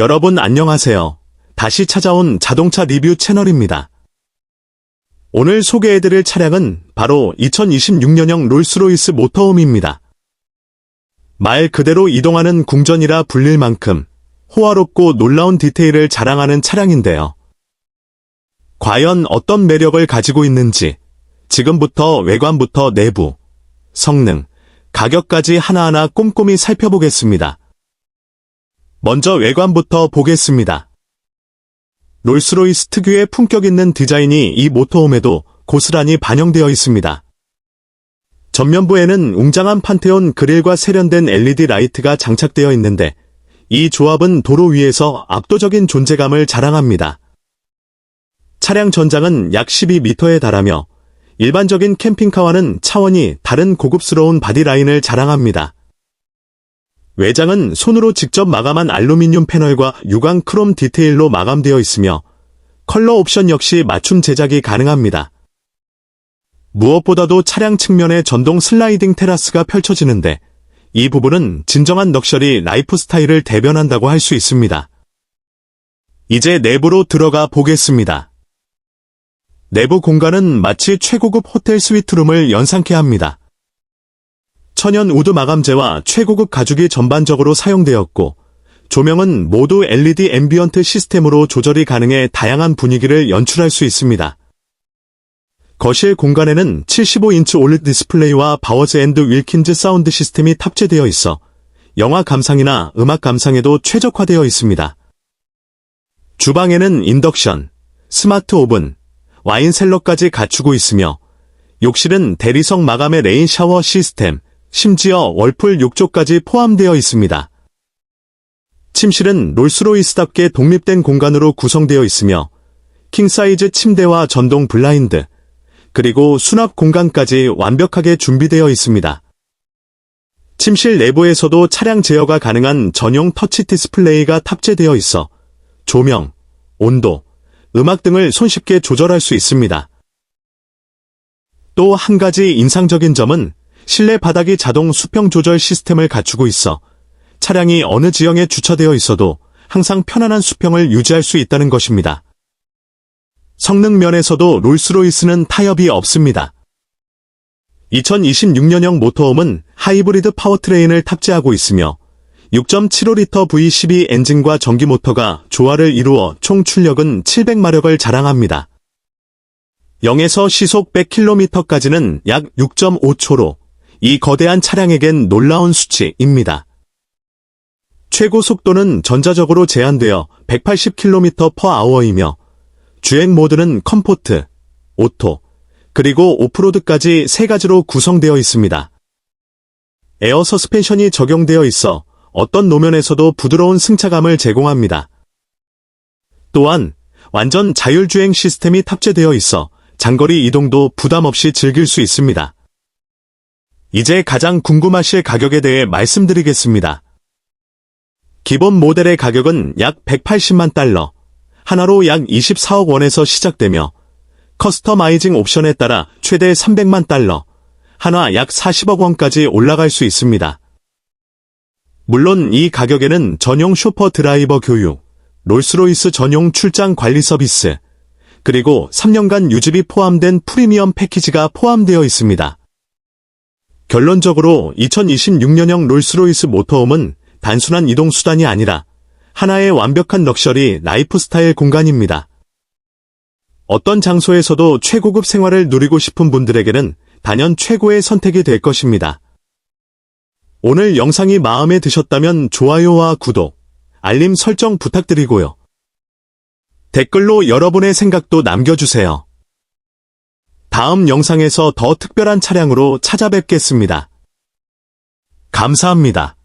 여러분 안녕하세요. 다시 찾아온 자동차 리뷰 채널입니다. 오늘 소개해드릴 차량은 바로 2026년형 롤스로이스 모터홈입니다. 말 그대로 이동하는 궁전이라 불릴 만큼 호화롭고 놀라운 디테일을 자랑하는 차량인데요. 과연 어떤 매력을 가지고 있는지 지금부터 외관부터 내부, 성능, 가격까지 하나하나 꼼꼼히 살펴보겠습니다. 먼저 외관부터 보겠습니다. 롤스로이스 특유의 품격 있는 디자인이 이 모터홈에도 고스란히 반영되어 있습니다. 전면부에는 웅장한 판테온 그릴과 세련된 LED 라이트가 장착되어 있는데 이 조합은 도로 위에서 압도적인 존재감을 자랑합니다. 차량 전장은 약 12m에 달하며 일반적인 캠핑카와는 차원이 다른 고급스러운 바디라인을 자랑합니다. 외장은 손으로 직접 마감한 알루미늄 패널과 유광 크롬 디테일로 마감되어 있으며 컬러 옵션 역시 맞춤 제작이 가능합니다. 무엇보다도 차량 측면에 전동 슬라이딩 테라스가 펼쳐지는데 이 부분은 진정한 럭셔리 라이프 스타일을 대변한다고 할 수 있습니다. 이제 내부로 들어가 보겠습니다. 내부 공간은 마치 최고급 호텔 스위트룸을 연상케 합니다. 천연 우드 마감재와 최고급 가죽이 전반적으로 사용되었고, 조명은 모두 LED 앰비언트 시스템으로 조절이 가능해 다양한 분위기를 연출할 수 있습니다. 거실 공간에는 75인치 올드 디스플레이와 바워즈 앤드 윌킨즈 사운드 시스템이 탑재되어 있어 영화 감상이나 음악 감상에도 최적화되어 있습니다. 주방에는 인덕션, 스마트 오븐, 와인 셀러까지 갖추고 있으며 욕실은 대리석 마감의 레인 샤워 시스템, 심지어 월풀 욕조까지 포함되어 있습니다. 침실은 롤스로이스답게 독립된 공간으로 구성되어 있으며 킹사이즈 침대와 전동 블라인드, 그리고 수납 공간까지 완벽하게 준비되어 있습니다. 침실 내부에서도 차량 제어가 가능한 전용 터치 디스플레이가 탑재되어 있어 조명, 온도, 음악 등을 손쉽게 조절할 수 있습니다. 또 한 가지 인상적인 점은 실내 바닥이 자동 수평 조절 시스템을 갖추고 있어 차량이 어느 지형에 주차되어 있어도 항상 편안한 수평을 유지할 수 있다는 것입니다. 성능 면에서도 롤스로이스는 타협이 없습니다. 2026년형 모터홈은 하이브리드 파워트레인을 탑재하고 있으며 6.75L V12 엔진과 전기 모터가 조화를 이루어 총 출력은 700마력을 자랑합니다. 0에서 시속 100km까지는 약 6.5초로 이 거대한 차량에겐 놀라운 수치입니다. 최고 속도는 전자적으로 제한되어 180km/h이며 주행 모드는 컴포트, 오토, 그리고 오프로드까지 세 가지로 구성되어 있습니다. 에어 서스펜션이 적용되어 있어 어떤 노면에서도 부드러운 승차감을 제공합니다. 또한 완전 자율주행 시스템이 탑재되어 있어 장거리 이동도 부담 없이 즐길 수 있습니다. 이제 가장 궁금하실 가격에 대해 말씀드리겠습니다. 기본 모델의 가격은 약 180만 달러, 하나로 약 24억 원에서 시작되며 커스터마이징 옵션에 따라 최대 300만 달러, 하나 약 40억 원까지 올라갈 수 있습니다. 물론 이 가격에는 전용 쇼퍼 드라이버 교육, 롤스로이스 전용 출장 관리 서비스, 그리고 3년간 유지비 포함된 프리미엄 패키지가 포함되어 있습니다. 결론적으로 2026년형 롤스로이스 모터홈은 단순한 이동수단이 아니라 하나의 완벽한 럭셔리 라이프 스타일 공간입니다. 어떤 장소에서도 최고급 생활을 누리고 싶은 분들에게는 단연 최고의 선택이 될 것입니다. 오늘 영상이 마음에 드셨다면 좋아요와 구독, 알림 설정 부탁드리고요. 댓글로 여러분의 생각도 남겨주세요. 다음 영상에서 더 특별한 차량으로 찾아뵙겠습니다. 감사합니다.